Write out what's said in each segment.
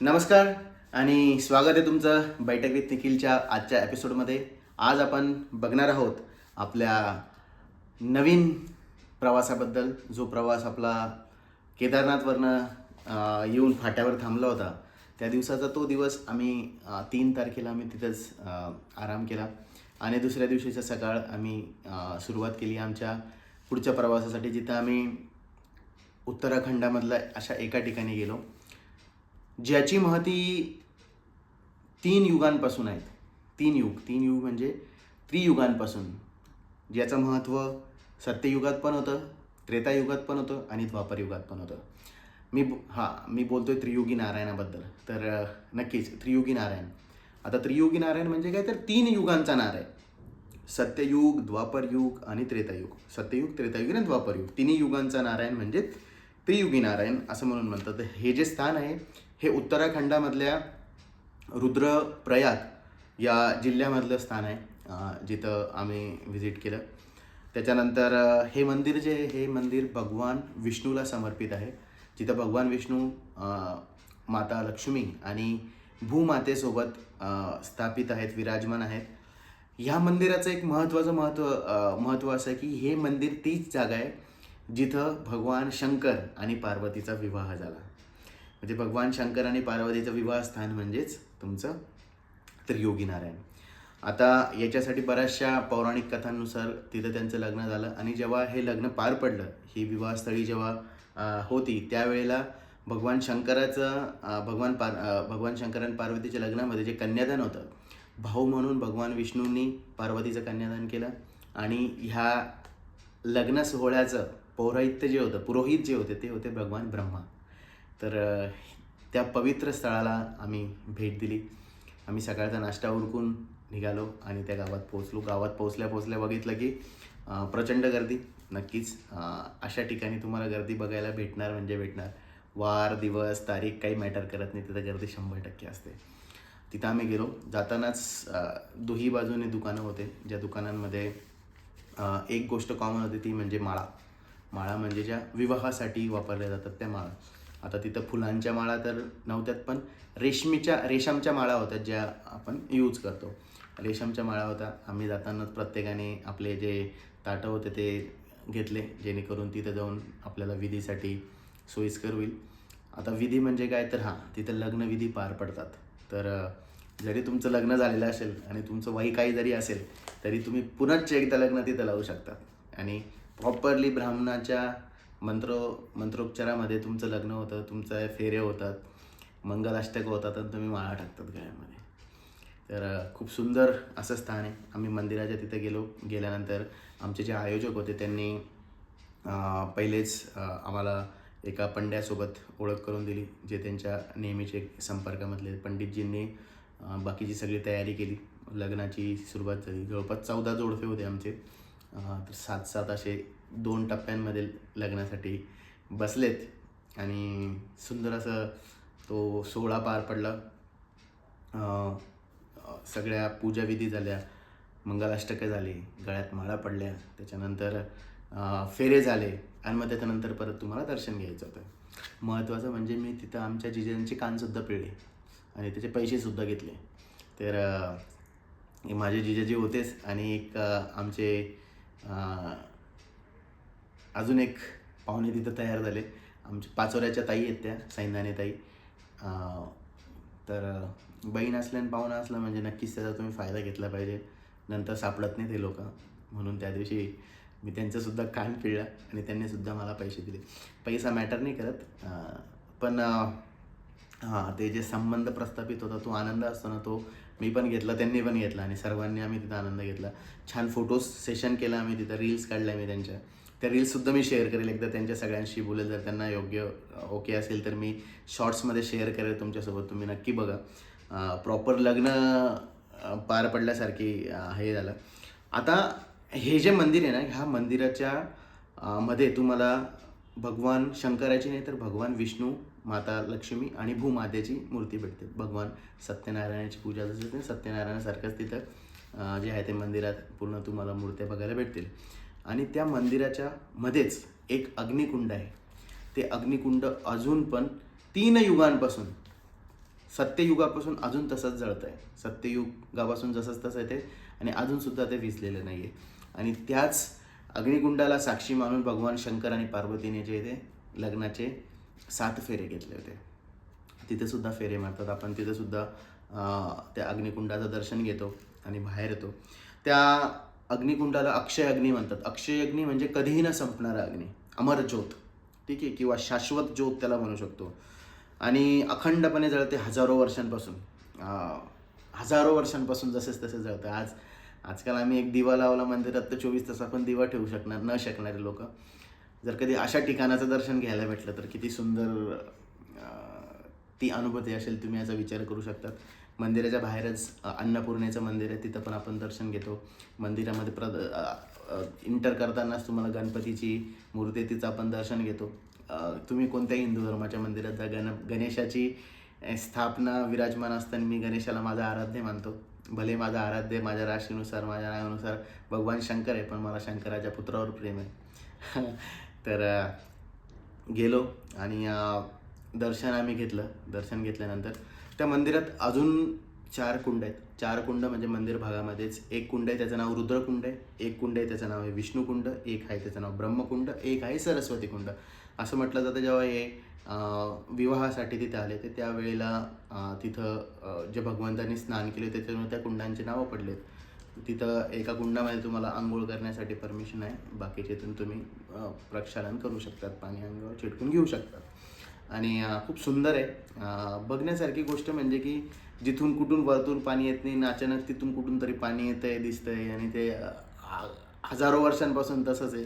नमस्कार आणि स्वागत आहे तुमचं बैठक विथ निखिलच्या आजच्या एपिसोडमध्ये आज आपण बघणार आहोत आपल्या नवीन प्रवासाबद्दल. जो प्रवास आपला केदारनाथवरनं येऊन फाट्यावर थांबला होता. त्या दिवसाचा तो दिवस आम्ही तीन तारखेला आम्ही तिथंच आराम केला. आणि दुसऱ्या दिवशीचा सकाळ आम्ही सुरुवात केली आमच्या पुढच्या प्रवासासाठी जिथं आम्ही उत्तराखंडामधल्या अशा एका ठिकाणी गेलो. ज्याची महती तीन युगांपासून आहेत. तीन युग. तीन युग म्हणजे त्रियुगांपासून. ज्याचं महत्त्व सत्ययुगात पण होतं त्रेतायुगात पण होतं आणि द्वापर युगात पण होतं. मी हां मी बोलतोय त्रियुगी नारायणाबद्दल. तर नक्कीच त्रियुगी नारायण. आता त्रियुगी नारायण म्हणजे काय? तर तीन युगांचा नारायण सत्ययुग द्वापरयुग आणि त्रेतायुग. सत्ययुग त्रेतायुग आणि द्वापरयुग. तिन्ही युगांचा नारायण म्हणजे त्रियुगी नारायण असं म्हणून म्हणतात. तर हे जे स्थान आहे हे उत्तराखंडामधल्या रुद्रप्रयाग या जिल्ह्यामधलं स्थान आहे जिथं आम्ही व्हिजिट केलं. त्याच्यानंतर हे मंदिर जे आहे हे मंदिर भगवान विष्णूला समर्पित आहे. जिथं भगवान विष्णू माता लक्ष्मी आणि भूमातेसोबत स्थापित आहेत विराजमान आहेत. ह्या मंदिराचं एक महत्त्वाचं महत्त्व महत्त्व असं आहे की हे मंदिर तीच जागा आहे जिथं भगवान शंकर आणि पार्वतीचा विवाह झाला. म्हणजे भगवान शंकर आणि पार्वतीचं विवाह स्थान म्हणजेच तुमचं त्रियोगी नारायण आता याच्यासाठी बऱ्याचशा पौराणिक कथांनुसार तिथं त्यांचं लग्न झालं आणि जेव्हा हे लग्न पार पडलं ही विवाहस्थळी जेव्हा होती त्यावेळेला भगवान शंकराचं भगवान पार भगवान शंकर आणि पार्वतीच्या लग्नामध्ये जे कन्यादान होतं भाऊ म्हणून भगवान विष्णूंनी पार्वतीचं कन्यादान केलं आणि ह्या लग्न सोहळ्याचं पौरोहित्य जे होतं पुरोहित जे होते ते होते भगवान ब्रह्मा. तर त्या पवित्र स्थळाला आम्ही भेट दिली. आम्ही सकाळचा नाश्ता उरकून निघालो आणि त्या गावात पोहोचलो. गावात पोहोचल्या पोहोचल्या बघितलं की प्रचंड गर्दी. नक्कीच अशा ठिकाणी तुम्हाला गर्दी बघायला भेटणार म्हणजे भेटणार. वार दिवस तारीख काही मॅटर करत नाही. तिथं गर्दी शंभर टक्के असते. तिथं आम्ही गेलो. जातानाच दोही बाजूने दुकानं होते. ज्या दुकानांमध्ये एक गोष्ट कॉमन होती ती म्हणजे माळा. माळा म्हणजे ज्या विवाहासाठी वापरल्या जातात त्या माळा. आता तिथं फुलांच्या माळा तर नव्हत्यात पण रेशमीच्या रेशमच्या माळा होत्या ज्या आपण यूज करतो. रेशमच्या माळा होत्या आम्ही जातानाच प्रत्येकाने आपले जे ताटं होते ते घेतले जेणेकरून तिथं जाऊन आपल्याला विधीसाठी सोयीस्कर होईल. आता विधी म्हणजे काय? तर हां तिथं लग्नविधी पार पडतात. तर जरी तुमचं लग्न झालेलं असेल आणि तुमचं वय काही जरी असेल तरी तुम्ही पुनश्च एकदा लग्न तिथं लावू शकता. आणि प्रॉपरली ब्राह्मणाच्या मंत्र मंत्रोपचारामध्ये तुमचं लग्न होतं तुमचं फेरे होतात मंगलाष्टक होतात आणि तुम्ही माळा टाकतात गळ्यामध्ये. तर खूप सुंदर असं स्थान आहे. आम्ही मंदिराच्या तिथे गेलो. गेल्यानंतर आमचे जे आयोजक होते त्यांनी पहिलेच आम्हाला एका पंड्यासोबत ओळख करून दिली जे त्यांच्या नेहमीचे संपर्कामधले पंडितजींनी बाकीची सगळी तयारी केली. लग्नाची सुरुवात झाली. जवळपास चौदा जोडपे होते आमचे. तर सात सात असे दोन टप्प्यांमध्ये लग्नासाठी बसलेत. आणि सुंदर असं तो सोहळा पार पडला. सगळ्या पूजाविधी झाल्या. मंगलाष्टकं झाली गळ्यात माळा पडल्या. त्याच्यानंतर फेरे झाले. आणि मग त्याच्यानंतर परत तुम्हाला दर्शन घ्यायचं होतं. महत्त्वाचं म्हणजे मी तिथं आमच्या जिजांचे कानसुद्धा पिळले. आणि त्याचे पैसेसुद्धा घेतले. तर माझे जिजाजी होतेच. आणि एक आमचे अजून एक पाहुणे तिथं तयार झाले. आमच्या पाचोऱ्याच्या ताई आहेत त्या सैनाने ताई. तर बहीण असल्याने पाहुणा असला म्हणजे नक्कीच त्याचा तुम्ही फायदा घेतला पाहिजे. नंतर सापडत नाही ते लोक. म्हणून त्या दिवशी मी त्यांचंसुद्धा कान पिळला आणि त्यांनीसुद्धा मला पैसे दिले. पैसा मॅटर नाही करत. पण हां ते जे संबंध प्रस्थापित होता तो आनंद असतो ना तो मी पण घेतला त्यांनी पण घेतला आणि सर्वांनी आम्ही तिथं आनंद घेतला. छान फोटोज सेशन केलं आम्ही तिथं रील्स काढल्या मी त्यांच्या. त्या रील्ससुद्धा मी शेअर करेल. एकदा त्यांच्या सगळ्यांशी बोलेल जर त्यांना योग्य ओके असेल तर मी शॉर्ट्समध्ये शेअर करेल तुमच्यासोबत. तुम्ही नक्की बघा. प्रॉपर लग्न पार पडल्यासारखी हे झालं. आता हे जे मंदिर आहे ना ह्या मंदिराच्या मध्ये तुम्हाला भगवान शंकराची नाही तर भगवान विष्णू माता लक्ष्मी आणि भूमातेची मूर्ती भेटते. भगवान सत्यनारायणाची पूजा जसं सत्यनारायणासारखंच तिथं जे आहे ते मंदिरात पूर्ण तुम्हाला मूर्त्या बघायला भेटतील. आणि त्या मंदिराच्या मध्येच एक अग्निकुंड आहे. ते अग्निकुंड अजून पण तीन युगांपासून सत्ययुगापासून अजून तसंच जळतं आहे सत्ययुगापासून जसंच तसं आहे ते आणि अजूनसुद्धा ते विजलेलं नाही आहे आणि त्याच अग्निकुंडाला साक्षी मानून भगवान शंकर आणि पार्वतीने जे ते लग्नाचे सात फेरे घेतले होते. तिथेसुद्धा फेरे मारतात. आपण तिथेसुद्धा त्या अग्निकुंडाचं दर्शन घेतो आणि बाहेर येतो. त्या अग्निकुंडाला अक्षय अग्नी म्हणतात. अक्षय अग्नी म्हणजे कधीही न संपणारा अग्नी. अमर ज्योत. ठीक आहे? किंवा शाश्वत ज्योत त्याला म्हणू शकतो. आणि अखंडपणे जळते हजारो वर्षांपासून. हजारो वर्षांपासून जसेच तसे जळतं. आज आजकाल आम्ही एक दिवा लावला मंदिरात तर चोवीस तास आपण दिवा ठेवू शकणार न शकणारे लोक. जर कधी अशा ठिकाणाचं दर्शन घ्यायला भेटलं तर किती सुंदर ती अनुभूती असेल तुम्ही याचा विचार करू शकतात. मंदिराच्या बाहेरच अन्नपूर्णेचं मंदिर आहे तिथं पण आपण दर्शन घेतो. मंदिरामध्ये प्र इंटर करतानाच तुम्हाला गणपतीची मूर्ती तिचं आपण दर्शन घेतो. तुम्ही कोणत्याही हिंदू धर्माच्या मंदिरात जा गण गणेशाची स्थापना विराजमान असताना मी गणेशाला माझा आराध्य मानतो. भले माझा आराध्य माझ्या राशीनुसार माझ्या नावानुसार भगवान शंकर आहे पण मला शंकराच्या पुत्रावर प्रेम आहे. तर गेलो आणि दर्शन आम्ही घेतलं. दर्शन घेतल्यानंतर त्या मंदिरात अजून चार कुंड आहेत. चार कुंड म्हणजे मंदिर भागामध्येच एक कुंड आहे त्याचं नाव रुद्रकुंड आहे एक कुंड आहे त्याचं नाव आहे विष्णुकुंड एक आहे त्याचं नाव ब्रह्मकुंड एक आहे सरस्वती कुंड. असं म्हटलं जातं जेव्हा हे विवाहासाठी तिथे आले ते त्यावेळेला तिथं जे भगवंतांनी स्नान केले त्याच्यामुळे त्या कुंडांची नावं पडलेत. तिथं एका कुंडामध्ये तुम्हाला आंघोळ करण्यासाठी परमिशन आहे. बाकीच्यातून तुम्ही प्रक्षालन करू शकतात पाणी अंगावर चिटकून घेऊ शकतात. आणि खूप सुंदर आहे. बघण्यासारखी गोष्ट म्हणजे की जिथून कुठून वरतून पाणी येत नाही अचानक तिथून कुठून तरी पाणी येतं आहे दिसतं दिसतंय आणि ते हजारो वर्षांपासून तसंच आहे.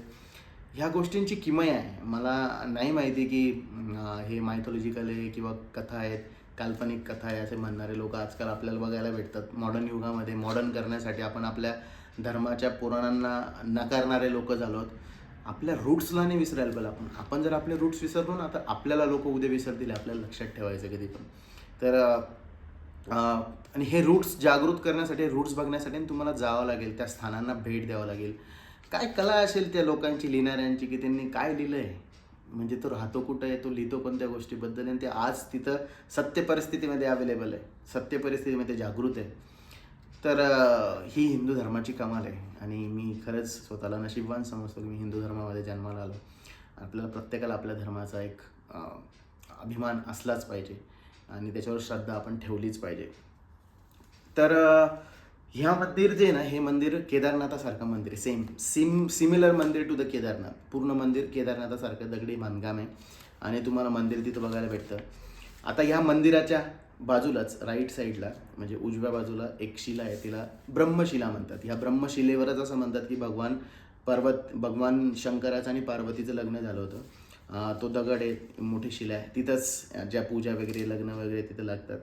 ह्या गोष्टींची किमय आहे. मला नाही माहिती की हे मायथॉलॉजिकल आहे किंवा कथा आहेत काल्पनिक कथा आहे असे म्हणणारे लोक आजकाल आपल्याला बघायला भेटतात. मॉडर्न युगामध्ये मॉडर्न करण्यासाठी आपण आपल्या धर्माच्या पुराणांना नकारणारे लोक झालो आहोत. आपल्या रूट्सला नाही विसरायला पाहिजे आपण. आपण जर आपले रूट्स विसरलो ना तर आपल्याला लोक उद्या विसरतील आपल्याला लक्षात ठेवायचं कधी पण. तर आणि हे रूट्स जागृत करण्यासाठी रूट्स बघण्यासाठी तुम्हाला जावं लागेल त्या स्थानांना भेट द्यावं लागेल. काय कला असेल त्या लोकांची लिहिणाऱ्यांची की त्यांनी काय लिहिलं आहे म्हणजे तो राहतो कुठं आहे तो लिहितो कोणत्या गोष्टीबद्दल आणि ते आज तिथं सत्य परिस्थितीमध्ये अवेलेबल आहे. सत्य परिस्थितीमध्ये जागृत आहे. तर ही हिंदू धर्माची कमाल आहे. आणि मी खरंच स्वतःला नशीबवान समजतो की मी हिंदू धर्मामध्ये जन्माला आलो. आपल्याला प्रत्येकाला आपल्या धर्माचा एक अभिमान असलाच पाहिजे. आणि त्याच्यावर श्रद्धा आपण ठेवलीच पाहिजे. तर ह्या मंदिर जे ना हे मंदिर केदारनाथासारखं मंदिर आहे. सेम सिम सिमिलर मंदिर टू द केदारनाथ. पूर्ण मंदिर केदारनाथासारखं दगडी बांधकाम आहे. आणि तुम्हाला मंदिर तिथं बघायला भेटतं. आता ह्या मंदिराच्या बाजूलाच राईट साईडला म्हणजे उजव्या बाजूला एक शिला आहे तिला ब्रह्मशिला म्हणतात. ह्या ब्रह्मशिलेवरच असं म्हणतात की भगवान पर्वत भगवान शंकराचं आणि पार्वतीचं लग्न झालं होतं. तो दगड आहे मोठी शिला आहे. तिथंच ज्या पूजा वगैरे लग्न वगैरे तिथं लागतात.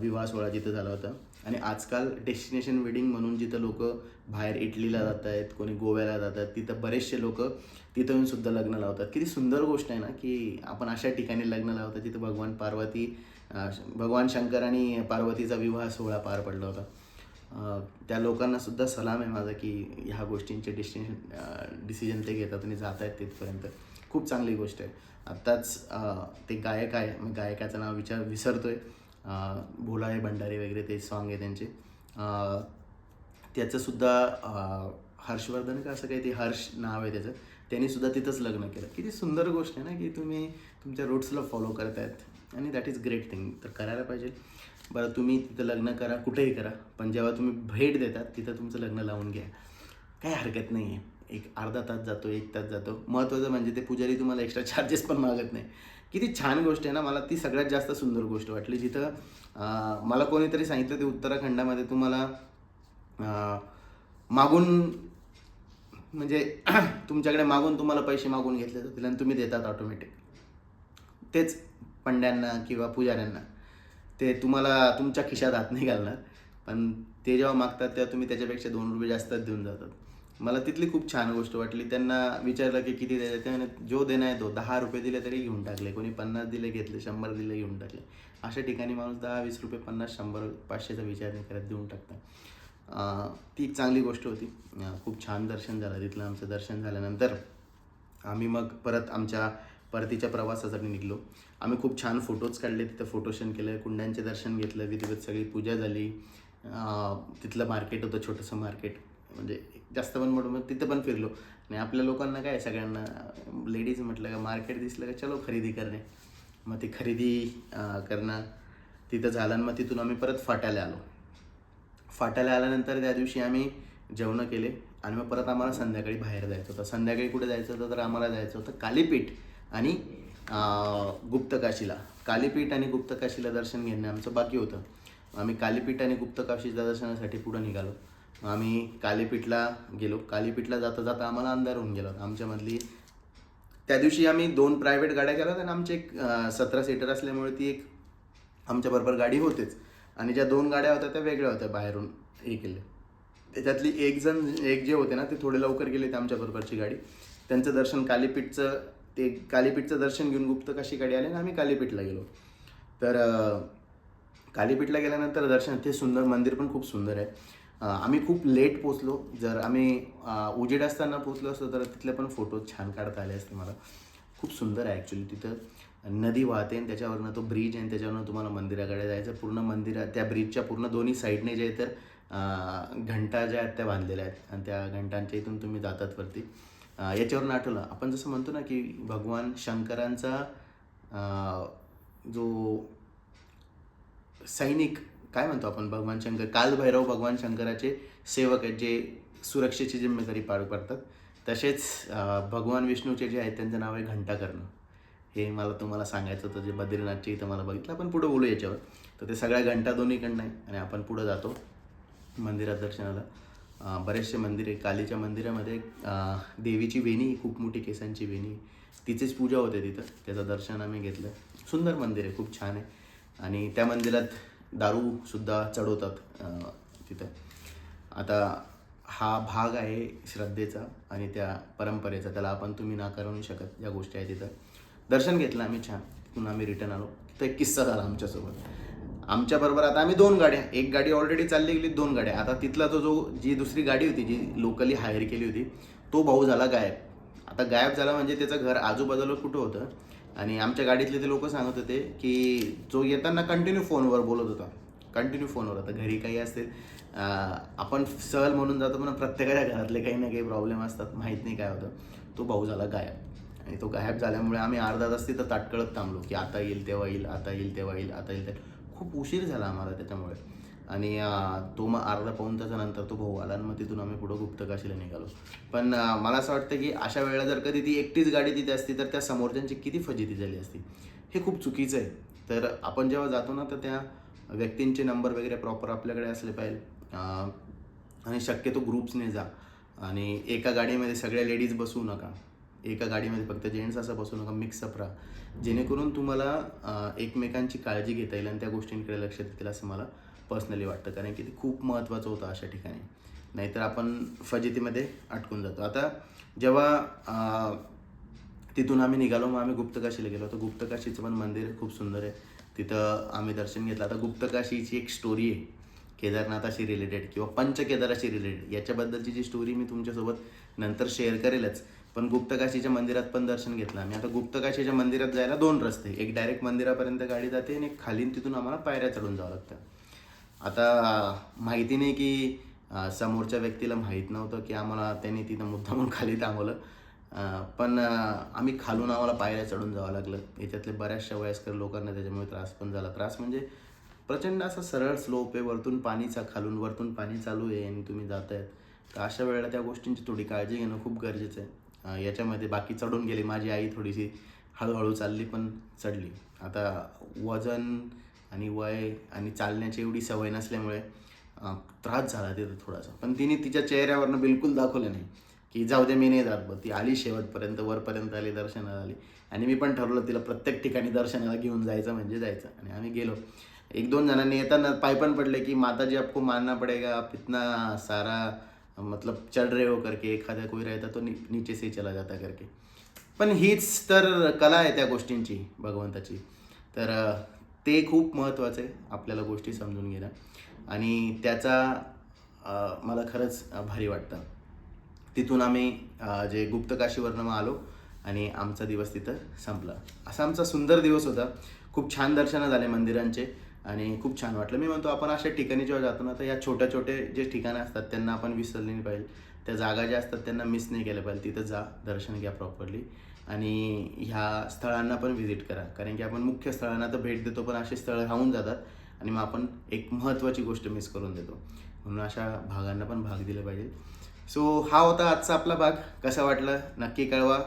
विवाह सोहळा जिथं झाला होता. आणि आजकाल डेस्टिनेशन वेडिंग म्हणून जिथं लोक बाहेर इटलीला जात आहेत कोणी गोव्याला जातात तिथं बरेचसे लोक तिथं येऊन सुद्धा लग्न लावतात. किती सुंदर गोष्ट आहे ना की आपण अशा ठिकाणी लग्न लावतात जिथं भगवान पार्वती भगवान शंकर आणि पार्वतीचा विवाह सोहळा पार पडला होता. त्या लोकांना सुद्धा सलाम आहे माझा की ह्या गोष्टींचे डिस्टिशन डिसिजन ते घेतात आणि जात आहेत तिथपर्यंत. खूप चांगली गोष्ट आहे. आत्ताच ते गायक आहे. मी गायकाचं नाव विचार विसरतो आहे भोलाळे भंडारे वगैरे ते सॉन्ग आहे त्यांचे. त्याचंसुद्धा हर्षवर्धन का असं काही ते हर्ष नाव आहे त्याचं. त्यांनी सुद्धा तिथंच लग्न केलं. किती सुंदर गोष्ट आहे ना की तुम्ही तुमच्या रूट्सला फॉलो करतायत. आणि दॅट इज ग्रेट थिंग तर करायला पाहिजे. बरं तुम्ही तिथं लग्न करा कुठेही करा पण जेव्हा तुम्ही भेट देतात तिथं तुमचं लग्न लावून घ्या. काही हरकत नाही आहे एक अर्धा तास जातो एक तास जातो. महत्त्वाचं म्हणजे ते पुजारी तुम्हाला एक्स्ट्रा चार्जेस पण मागत नाही. किती छान गोष्ट आहे ना मला ती सगळ्यात जास्त सुंदर गोष्ट वाटली. जिथं मला कोणीतरी सांगितलं ते उत्तराखंडामध्ये तुम्हाला मागून म्हणजे तुमच्याकडे मागून तुम्हाला पैसे मागून घेतले जातील आणि तुम्ही देतात ऑटोमॅटिक तेच पंड्यांना किंवा पुजाऱ्यांना ते तुम्हाला तुमच्या खिशात हात नाही घालणार. पण ते जेव्हा मागतात तेव्हा तुम्ही त्याच्यापेक्षा दोन रुपये जास्तच देऊन जातात. मला तिथली खूप छान गोष्ट वाटली. त्यांना विचारलं की किती द्यायचं ते म्हणे जो देणं आहे तो दहा रुपये दिले तरी घेऊन टाकले. कोणी पन्नास दिले घेतले शंभर दिले घेऊन टाकले. अशा ठिकाणी माणूस दहा वीस रुपये पन्नास शंभर पाचशेचा विचार नाही करत देऊन टाकतात. ती एक चांगली गोष्ट होती. खूप छान दर्शन झालं तिथलं. आमचं दर्शन झाल्यानंतर आम्ही मग परत आमच्या परतीच्या प्रवासासाठी निघलो. आम्ही खूप छान फोटोज काढले तिथं फोटोशन केलं कुंडांचे दर्शन घेतलं विधिवत सगळी पूजा झाली. तिथलं मार्केट होतं छोटंसं मार्केट म्हणजे जास्त पण मोठं मग तिथं पण फिरलो. आणि आपल्या लोकांना काय सगळ्यांना लेडीज म्हटलं का मार्केट दिसलं का चलो खरेदी करणे. मग ती खरेदी करणं तिथं झालं आणि मग तिथून आम्ही परत फाट्याला आलो. फाट्याला आल्यानंतर त्या दिवशी आम्ही जेवणं केले आणि मग परत आम्हाला संध्याकाळी बाहेर जायचं होतं. संध्याकाळी कुठे जायचं होतं तर आम्हाला जायचं होतं कालीपीठ. आणि गुप्तकाशीला कालीपीठ आणि गुप्तकाशीला दर्शन घेणं आमचं बाकी होतं. आम्ही कालीपीठ आणि गुप्तकाशीच्या दर्शनासाठी पुढं निघालो. मग आम्ही कालीपीठला गेलो. कालीपीठला जाता जाता आम्हाला अंधार होऊन गेला. आमच्यामधली त्या दिवशी आम्ही दोन प्रायव्हेट गाड्या केल्या आणि आमची एक सतरा सीटर असल्यामुळे ती एक आमच्याबरोबर गाडी होतेच. आणि ज्या दोन गाड्या होत्या त्या वेगळ्या होत्या बाहेरून हे केले. त्याच्यातली एक जण एक जे होते ना ते थोडे लवकर गेले ते आमच्याबरोबरची गाडी. त्यांचं दर्शन कालीपीठचं ते कालीपीठचं दर्शन घेऊन गुप्त काशीकडे आले आणि आम्ही कालीपीठला गेलो. तर कालीपीठला गेल्यानंतर दर्शन ते सुंदर मंदिर पण खूप सुंदर आहे. आम्ही खूप लेट पोचलो जर आम्ही उजेड असताना पोचलो असतो तर तिथले पण फोटो छान काढता आले असते मला. खूप सुंदर आहे ॲक्च्युली तिथं. नदी वाहते आणि त्याच्यावरनं तो ब्रिज आहे आणि त्याच्यावरनं तुम्हाला मंदिराकडे जायचं पूर्ण मंदिरा त्या ब्रिजच्या पूर्ण दोन्ही साईडने जे आहे तर घंटा ज्या आहेत त्या बांधलेल्या आहेत. आणि त्या घंटांच्या इथून तुम्ही जातात वरती. याच्यावरून आठवलं. आपण जसं म्हणतो ना की भगवान शंकरांचा जो सैनिक काय म्हणतो आपण भगवान शंकर? कालभैरव भगवान शंकराचे सेवक आहेत जे सुरक्षेची जिम्मेदारी पार पडतात. तसेच भगवान विष्णूचे जे आहेत त्यांचं नाव आहे घंटाकर्ण. हे मला तुम्हाला सांगायचं होतं जे बद्रीनाथचे इथं मला बघितलं. आपण पुढं बोलू याच्यावर. तर ते सगळ्या घंटा दोन्हीकडनं आहे आणि आपण पुढं जातो मंदिरात दर्शनाला. बरेचसे मंदिर आहे कालीच्या मंदिरामध्ये देवीची वेणी खूप मोठी केसांची वेणी. तिचीच पूजा होते तिथं. त्याचं दर्शन आम्ही घेतलं. सुंदर मंदिर आहे खूप छान आहे. आणि त्या मंदिरात दारूसुद्धा चढवतात तिथं. आता हा भाग आहे श्रद्धेचा आणि त्या परंपरेचा. त्याला आपण तुम्ही नाकारू नाही शकत या गोष्टी आहेत तिथं. दर्शन घेतलं आम्ही छान. तिथून आम्ही रिटर्न आलो. तिथं एक किस्सा झाला आमच्यासोबत. आमच्याबरोबर आता आम्ही दोन गाड्या एक गाडी ऑलरेडी चालली गेली दोन गाड्या. आता तिथला तो जो जी दुसरी गाडी होती जी लोकली हायर केली होती तो भाऊ झाला गायब. आता गायब झाला म्हणजे त्याचं घर आजूबाजूला कुठं होतं? आणि आमच्या गाडीतले ते लोक सांगत होते की जो येताना कंटिन्यू फोनवर बोलत होता. कंटिन्यू फोनवर आता घरी काही असेल आपण सहल म्हणून जातो पण प्रत्येकाच्या घरातले काही ना काही प्रॉब्लेम असतात माहीत नाही काय होतं. तो भाऊ झाला गायब. आणि तो गायब झाल्यामुळे आम्ही अर्धा तास तिथं ताटकळत थांबलो की आता येईल तेव्हा येईल आता येईल तेव्हा येईल आता येईल तेव्हा. खूप उशीर झाला आम्हाला त्याच्यामुळे. आणि तो मग अर्धा पाऊण तासानंतर तो भाऊ आला आणि मग तिथून आम्ही पुढं गुप्तकाशीला निघालो. पण मला असं वाटतं की अशा वेळेला जर कधी ती एकटीच गाडी तिथे असती तर त्या समोरच्यांची किती फजिती झाली असती. हे खूप चुकीचं आहे. तर आपण जेव्हा जातो ना तर त्या व्यक्तींचे नंबर वगैरे प्रॉपर आपल्याकडे असले पाहिजे. आणि शक्यतो ग्रुप्सने जा. आणि एका गाडीमध्ये सगळ्या लेडीज बसवू नका. एका गाडीमध्ये फक्त जेंट्स असं बसू नका मिक्सअप राहा. जेणेकरून तुम्हाला एकमेकांची काळजी घेता येईल आणि त्या गोष्टींकडे लक्ष देता येईल असं मला पर्सनली वाटतं. कारण की ते खूप महत्त्वाचं होतं अशा ठिकाणी. नाहीतर आपण फजितीमध्ये अटकून जातो. आता जेव्हा तिथून आम्ही निघालो मग आम्ही गुप्तकाशीला गेलो. तर गुप्तकाशीचं पण मंदिर खूप सुंदर आहे. तिथं आम्ही दर्शन घेतलं. आता गुप्तकाशीची एक स्टोरी आहे. केदारनाथाशी रिलेटेड किंवा पंचकेदाराशी रिलेटेड याच्याबद्दलची जी स्टोरी मी तुमच्यासोबत नंतर शेअर करेलच. पण गुप्तकाशीच्या मंदिरात पण दर्शन घेतलं आम्ही. आता गुप्तकाशीच्या मंदिरात जायला दोन रस्ते. एक डायरेक्ट मंदिरापर्यंत गाडी जाते आणि एक खालीन तिथून आम्हाला पायऱ्या चढून जावं लागतं. आता माहिती नाही की समोरच्या व्यक्तीला माहीत नव्हतं की आम्हाला त्यांनी तिथं मुद्दामून खाली थांबवलं. पण आम्ही खालून आम्हाला पायऱ्या चढून जावं लागलं. याच्यातले बऱ्याचशा वयस्कर लोकांना त्याच्यामुळे त्रास पण झाला. त्रास म्हणजे प्रचंड असा सरळ स्लोप आहे. वरतून पाणीचा खालून वरतून पाणी चालू आहे आणि तुम्ही जात आहेत तर अशा वेळेला त्या गोष्टींची थोडी काळजी घेणं खूप गरजेचं आहे. याच्यामध्ये बाकी चढून गेली. माझी आई थोडीशी हळूहळू चालली पण चढली. आता वजन आणि वय आणि चालण्याची एवढी सवय नसल्यामुळे त्रास झाला तिथं थोडासा. पण तिने तिच्या चेहऱ्यावरनं बिलकुल दाखवलं नाही की जाऊ दे मी नाही जात ती आली शेवटपर्यंत वरपर्यंत आली दर्शनाला आली. आणि मी पण ठरवलं तिला प्रत्येक ठिकाणी दर्शनाला घेऊन जायचं म्हणजे जायचं. आणि आम्ही गेलो. एक दोन जणांनी येताना पाय पण पडले की माताजी आपको मानना पडेगा आप इतना सारा मतलब चढ़ रहे हो करके एखादा कोई रहता तो नी- नीचे से चला जाता करके। पण हीच तर कला आहे त्या गोष्टींची भगवंताची. तर ते खूप महत्त्वाचं आहे आपल्याला गोष्टी समजून घेणं. आणि त्याचा मला खरंच भारी वाटतं. तिथून आम्ही जे गुप्तकाशीवरनं मग आलो आणि आमचा दिवस तिथं संपला. असा आमचा सुंदर दिवस होता. खूप छान दर्शनं झाले मंदिरांचे. आणि खूप छान वाटलं. मी म्हणतो आपण अशा ठिकाणी जेव्हा जातो ना तर या छोट्या छोटे जे ठिकाणं असतात त्यांना आपण विसरले नाही पाहिजे. त्या जागा ज्या असतात त्यांना मिस नाही केलं पाहिजे. तिथं जा दर्शन घ्या प्रॉपरली आणि ह्या स्थळांना पण व्हिजिट करा. कारण की आपण मुख्य स्थळांना तर भेट देतो पण असे स्थळं राहून जातात. आणि मग आपण एक महत्त्वाची गोष्ट मिस करून देतो. म्हणून अशा भागांना पण भाग दिले पाहिजे. सो हा होता आजचा आपला भाग. कसा वाटला? नक्की कळवा.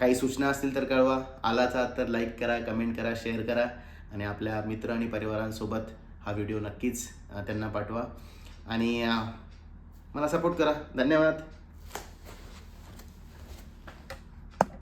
काही सूचना असतील तर कळवा. आलाच आहात तर लाईक करा कमेंट करा शेअर करा. आणि आपल्या मित्र आणि परिवारांसोबत हा व्हिडिओ नक्कीच त्यांना पाठवा. आणि मला सपोर्ट करा. धन्यवाद.